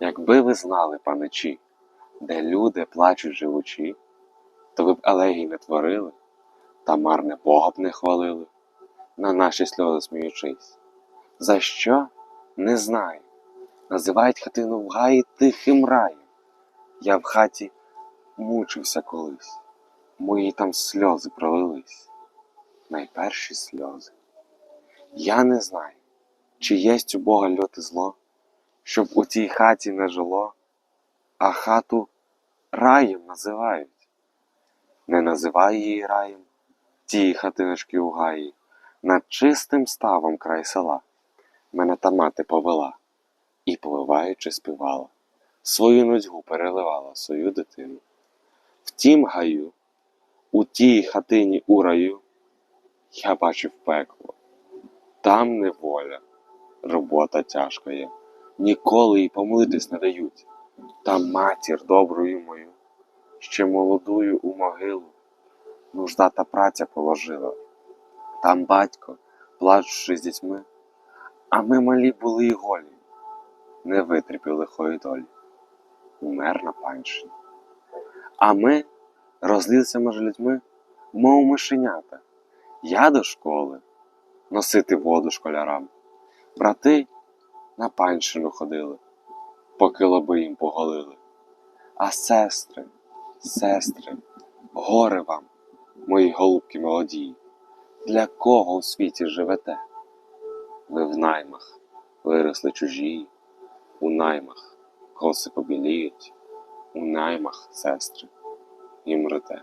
Якби ви знали, паничі, де люди плачуть живучі, то ви б елегій не творили, та марне Бога б не хвалили, на наші сльози сміючись. За що? Не знаю. Називають хатину в гаї тихим раєм. Я в хаті мучився колись, мої там сльози пролились, найперші сльози. Я не знаю, чи єсть у Бога льоти зло, щоб у тій хаті не жило, а хату раєм називають. Не називай її раєм, ті хатиночки у гаї, над чистим ставом край села. Мене та мати повела і, повиваючи, співала, свою нудьгу переливала свою дитину. В тім гаю, у тій хатині у раю, я бачив пекло, там неволя, робота тяжка є, ніколи й помилитись не дають. Там матір доброю мою, ще молодую у могилу, нужда та праця положила. Там батько, плачучи з дітьми, а ми малі були й голі, не витерпів лихої долі, умер на панщині. А ми розлилися між людьми, мов мишенята. Я до школи носити воду школярам. Брати на панщину ходили, поки лоби їм поголили. А сестри, сестри, горе вам, мої голубки молоді, для кого у світі живете? Ви в наймах виросли чужі, у наймах коси побіліють, у наймах, сестри, і мрете.